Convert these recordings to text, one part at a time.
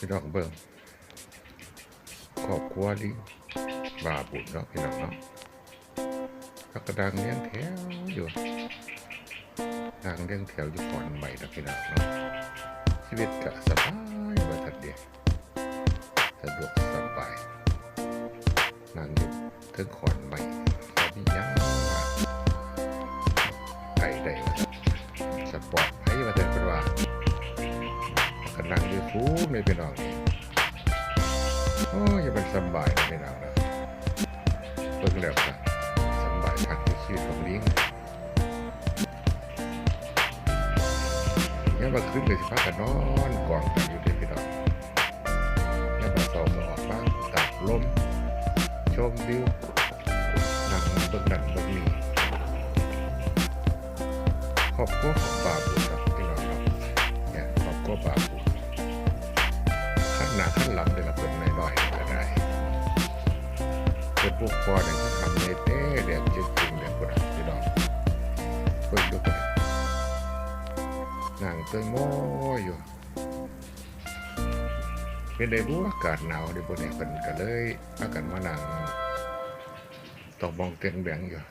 พี่น้องเบิ่งครอบครัวลิงบาบุญเนาะพี่น้องเนาะพักกระดังเลี้ยงแถวอยู่ดังเลี้ยงแถวอยู่ก่อนใหม่นะพี่น้องเนาะชีวิตก็สบายว่าทัดเดียวสะดวกสบายนั่งอยู่ถึงขอนใหม่เขามีหยังไก่ได้ กำลังอยืดสูงเลยพี่น้องนี่โอ้ยอย่าเป็นสบายนะพี่น้องนะเบิ่งแล้วก็สบายพักในชีวิตของลิงยังมาขึ้นเลยสิพักกันนอนกองกันอยู่เด้อพี่น้องยังมาสอบมาออกบ้างตัดลมชมวิวนั่งเบิ่งนั่นเบิ่งนี่ครอบครัวของบาบุญครับพี่น้องครับเนี่ยครอบครัวบาบุญ เป็นพวกพอเนี่ยเขาทำในเต้เรียกจริงๆเนี่ยคนที่ดอกเพิ่งดูกันนั่งเต้ยโม่อยู่เป็นได้รู้อากาศหนาวในบนนี้เป็นก็เลยอากันมานั่งตองมองเตียงแบงอยู่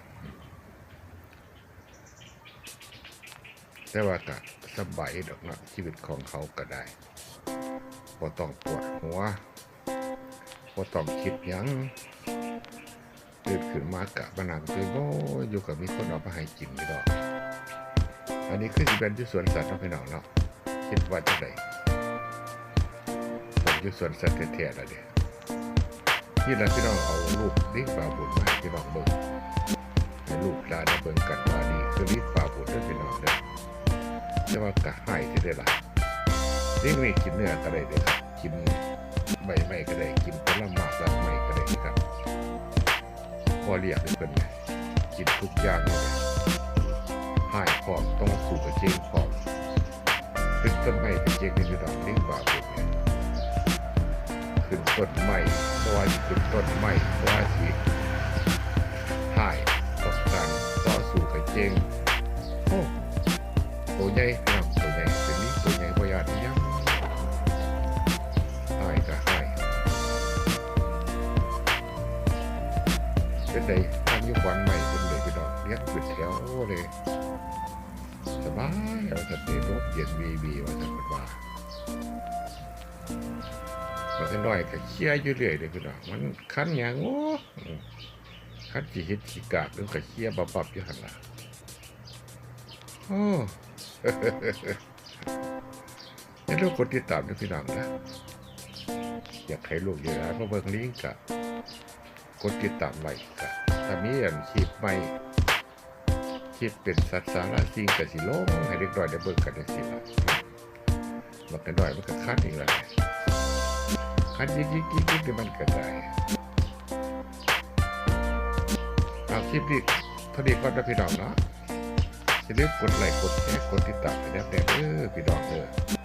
แต่ว่าก็สบายดอกนาะชีวิตของเขาก็ได้บ่ต้องปวดหัว บ่ต้องคิดหยังตื่นขึ้นมากะมานั่งตื่นโอ้ยอยู่กับมีคนเอามาให้กินนี่ดอกอันนี้คือสิเป็นที่สวนสัตว์เนาะพี่น้องเนาะคิดว่าจะได้ผมอยู่สวนสัตว์แท้ๆแล้วเด้นี่แหละพี่น้องเอาลูกลิงปลาบุญมาให้พี่น้องเบิ่งให้ลูกหลานได้เบิ่งกันว่านี่คือลิงปลาบุญเด้อพี่น้องเด้อแต่ว่ากะให้ที่ได้ล่ะเลี้ยงนี่กินเนื้อก็ได้เด้อครับกิน ใบไม้ก็ได้กินผลไม้รากไม้ก็ได้ครับพอเรียกได้เป็นไงกินทุกอย่างเลยหายพร้อมต้องสู่กระเจงพร้อมขึ้นต้นไม้กระเจงนี่คือดอกเลี้ยงบาบุญเนี่ยขึ้นต้นไม้เพราะว่าขึ้นต้นไม้เพราะว่าสิหายต้องการต่อสู่กระเจงโอ้ตัวใหใหญ่ เป็นไดทำอยุควันใหม่เป็นเลยพี่น้องเลี้ยงขึ้นแถวเลยสบายเอาแต่เตะรถเย็นวีวีว่าจะเป็นว่ามันก็น้อยก็เชี่ยอยู่เรื่อยเลยพี่น้องมันคันอย่างโอ้คันจีฮิตขีกาบหรือก็เชี่ยบับๆอยู่หันละโอ้นี่เรากดติดตามด้วยพี่น้องนะอยากให้ลูกเยอะมาเบิ่งลิงก์กะ กดติดตามไว้กะถ้ามีอันคลิปใหม่คลิปเป็นสัตว์สาระสิ่งกะสิลงให้เด็กน้อยได้เบิ่งกันจังซี่ล่ะมันก็น้อยมันก็คัดอีกแล้วคัดยิกยิกยิกยิกนี่มันก็ได้เอาคลิปนี้เท่านี้ก่อนนะพี่น้องเนาะอย่าลืมกดไลค์กดแชร์กดติดตามให้แน่เด้อพี่น้องเด้อ